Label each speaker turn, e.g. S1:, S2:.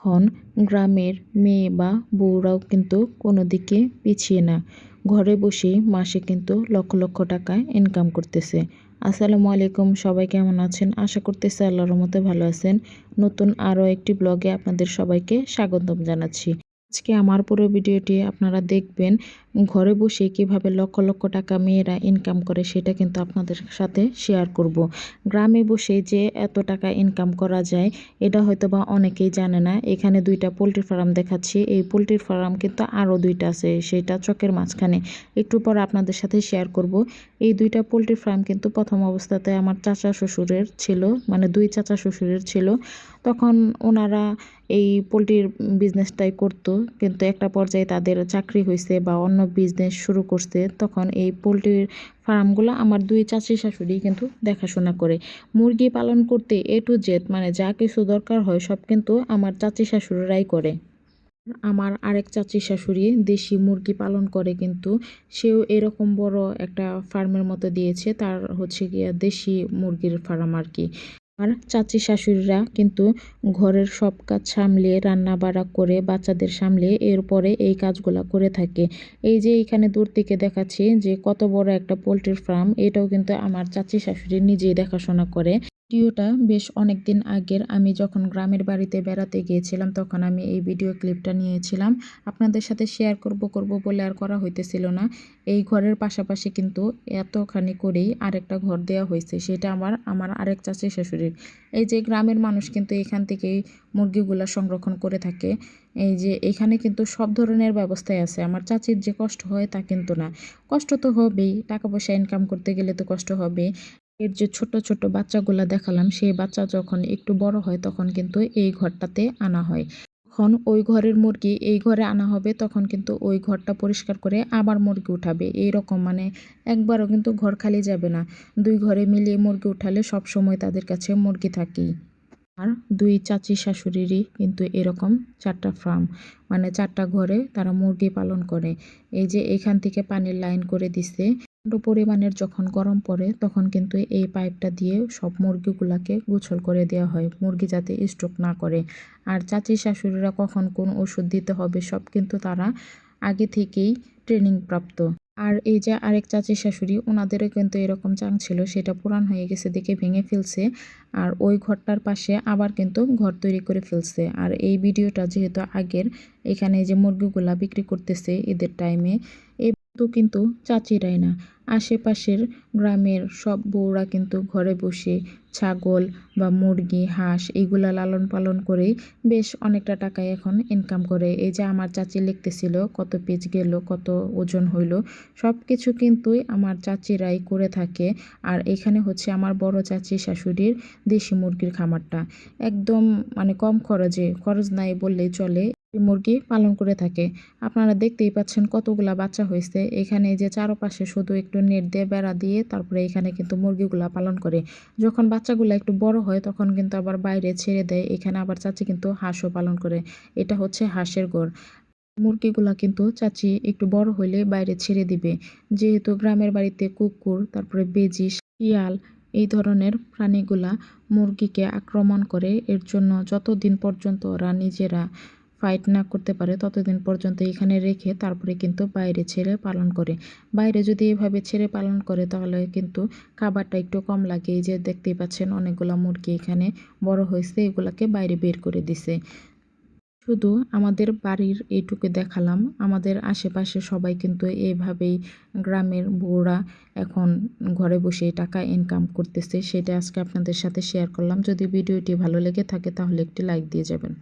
S1: এখন গ্রামের মেয়ে বা বউরাও কিন্তু কোনো দিকে পিছিয়ে না। ঘরে বসেই মাসে কিন্তু লক্ষ লক্ষ টাকা ইনকাম করতেছে। আসসালামু আলাইকুম, সবাই কেমন আছেন? আশা করতেছি আল্লাহর মতো ভালো আছেন। নতুন আরও একটি ব্লগে আপনাদের সবাইকে স্বাগতম জানাচ্ছি। আজকে আমার পুরো ভিডিওটি আপনারা দেখবেন। ঘরে বসে কীভাবে লক্ষ লক্ষ টাকা মেয়েরা ইনকাম করে সেটা কিন্তু আপনাদের সাথে শেয়ার করব। গ্রামে বসে যে এত টাকা ইনকাম করা যায়, এটা হয়তো বা অনেকেই জানে না। এখানে দুইটা পোলট্রি ফার্ম দেখাচ্ছি। এই পোলট্রির ফার্ম কিন্তু আরও দুইটা আছে, সেটা চকের মাঝখানে। একটু পর আপনাদের সাথে শেয়ার করব। এই দুইটা পোলট্রি ফার্ম কিন্তু প্রথম অবস্থাতে আমার চাচা শ্বশুরের ছিল মানে দুই চাচা শ্বশুরের ছিল। তখন ওনারা এই পোলট্রির বিজনেসটাই করতো। কিন্তু একটা পর্যায়ে তাদের চাকরি হয়েছে বা অন্য বিজনেস শুরু করছে, তখন এই পোলট্রির ফার্মগুলো আমার দুই চাচি শাশুড়ি কিন্তু দেখাশোনা করে। মুরগি পালন করতে এ টু জেড মানে যা কিছু দরকার হয় সব কিন্তু আমার চাচি শাশুড়িরাই করে। আমার আরেক চাচি শাশুড়ি দেশি মুরগি পালন করে কিন্তু সেও এরকম বড় একটা ফার্মের মতো দিয়েছে, তার হচ্ছে গিয়ে দেশি মুরগির ফার্ম আর কি। আর চাচি শাশুড়িরা কিন্তু ঘরের সব কাজ সামলে রান্না বাড়া করে বাচ্চাদের সামলে এরপরে এই কাজগুলা করে থাকে। এই যে এখানে দূর থেকে দেখাচ্ছি যে কত বড় একটা পোলট্রির ফার্ম, এটাও কিন্তু আমার চাচি শাশুড়ি নিজেই দেখাশোনা করে। ভিডিওটা বেশ অনেক দিন আগের। আমি যখন গ্রামের বাড়িতে বেড়াতে গিয়েছিলাম, তখন আমি এই ভিডিও ক্লিপটা নিয়েছিলাম। আপনাদের সাথে শেয়ার করব করব বলে আর করা হইতেছিল না। এই ঘরের পাশাপাশি কিন্তু এতখানি করেই আরেকটা ঘর দেওয়া হয়েছে সেটা আমার আমার আরেক চাচি শাশুড়ির। এই যে গ্রামের মানুষ কিন্তু এখান থেকেই মুরগিগুলা সংরক্ষণ করে থাকে। এই যে এখানে কিন্তু সব ধরনের ব্যবস্থাই আছে। আমার চাচির যে কষ্ট হয় তা কিন্তু না। কষ্ট তো হবেই, টাকা পয়সা ইনকাম করতে গেলে তো কষ্ট হবে এর যে ছোট ছোট বাচ্চাগুলা দেখালাম, সেই বাচ্চা যখন একটু বড় হয়, তখন কিন্তু এই ঘরটাতে আনা হয়। যখন ওই ঘরের মুরগি এই ঘরে আনা হবে, তখন কিন্তু ওই ঘরটা পরিষ্কার করে আবার মুরগি উঠাবে। এই রকম মানে একবারও কিন্তু ঘর খালি যাবে না। দুই ঘরে মিলিয়ে মুরগি উঠালে সব সময় তাদের কাছে মুরগি থাকেই। আর দুই চাচি শাশুড়িরই কিন্তু এরকম চারটা ফার্ম মানে চারটা ঘরে তারা মুরগি পালন করে। এই যে এখান থেকে পানির লাইন করে দিছে। পরিমাণের যখন গরম পড়ে, তখন কিন্তু এই পাইপটা দিয়ে সব মুরগিগুলাকে গোছল করে দেওয়া হয়। মুরগি যাতে স্ট্রোক না করে। আর চাচি শাশুড়িরা কখন কোন ওষুধ দিতে হবে, সব কিন্তু তারা আগে থেকেই ট্রেনিং প্রাপ্ত। আর এই যে আরেক চাচি শাশুড়ি ওনাদেরও কিন্তু এরকম চাং ছিল, সেটা পুরান হয়ে গেছে, দেখে ভেঙে ফেলছে। আর ওই ঘরটার পাশে আবার কিন্তু ঘর তৈরি করে ফেলছে। আর এই ভিডিওটা যেহেতু আগের, এখানে যে মুরগিগুলা বিক্রি করতেছে, ঈদের টাইমে এই কিন্তু চাচিরাই না। আশেপাশের গ্রামের সব বউরা কিন্তু ঘরে বসে ছাগল বা মুরগি, হাঁস এইগুলা লালন পালন করেই বেশ অনেকটা টাকা এখন ইনকাম করে। এই যে আমার চাচি লিখতেছিল, কত পেজ গেল, কত ওজন হইল সব কিছু কিন্তু আমার চাচিরাই করে থাকে। আর এখানে হচ্ছে আমার বড় চাচি শাশুড়ির দেশি মুরগির খামারটা। একদম মানে কম খরচে, খরচ নাই বললেই চলে। মুরগি পালন করে থাকে। আপনারা দেখতেই পাচ্ছেন কতগুলা বাচ্চা হয়েছে। এখানে যে চারপাশে শুধু একটু নেট দিয়ে বেড়া দিয়ে তারপরে এখানে কিন্তু মুরগিগুলা পালন করে। যখন বাচ্চাগুলো একটু বড় হয় তখন কিন্তু আবার বাইরে ছেড়ে দেয়। এখানে আবার চাচি কিন্তু হাঁসও পালন করে। এটা হচ্ছে হাঁসের গড়। মুরগিগুলা কিন্তু চাচি একটু বড় হইলে বাইরে ছেড়ে দিবে। যেহেতু গ্রামের বাড়িতে কুকুর, তারপরে বেজি, শিয়াল এই ধরনের প্রাণীগুলা মুরগিকে আক্রমণ করে। এর জন্য যতদিন পর্যন্ত ওরা নিজেরা ফাইট না করতে পারে, ততদিন পর্যন্ত এখানে রেখে তারপরে কিন্তু বাইরে ছেড়ে পালন করে। বাইরে যদি এভাবে ছেড়ে পালন করে, তাহলে কিন্তু খাবারটা একটু কম লাগে। এই যে দেখতেই পাচ্ছেন, অনেকগুলো মুরগি এখানে বড় হয়েছে, এগুলাকে বাইরে বের করে দিছে। শুধু আমাদের বাড়ির এইটুকু দেখালাম। আমাদের আশেপাশে সবাই কিন্তু এইভাবেই গ্রামের বউরা এখন ঘরে বসে টাকা ইনকাম করতেছে। সেটা আজকে আপনাদের সাথে শেয়ার করলাম। যদি ভিডিওটি ভালো লেগে থাকে, তাহলে একটি লাইক দিয়ে যাবেন।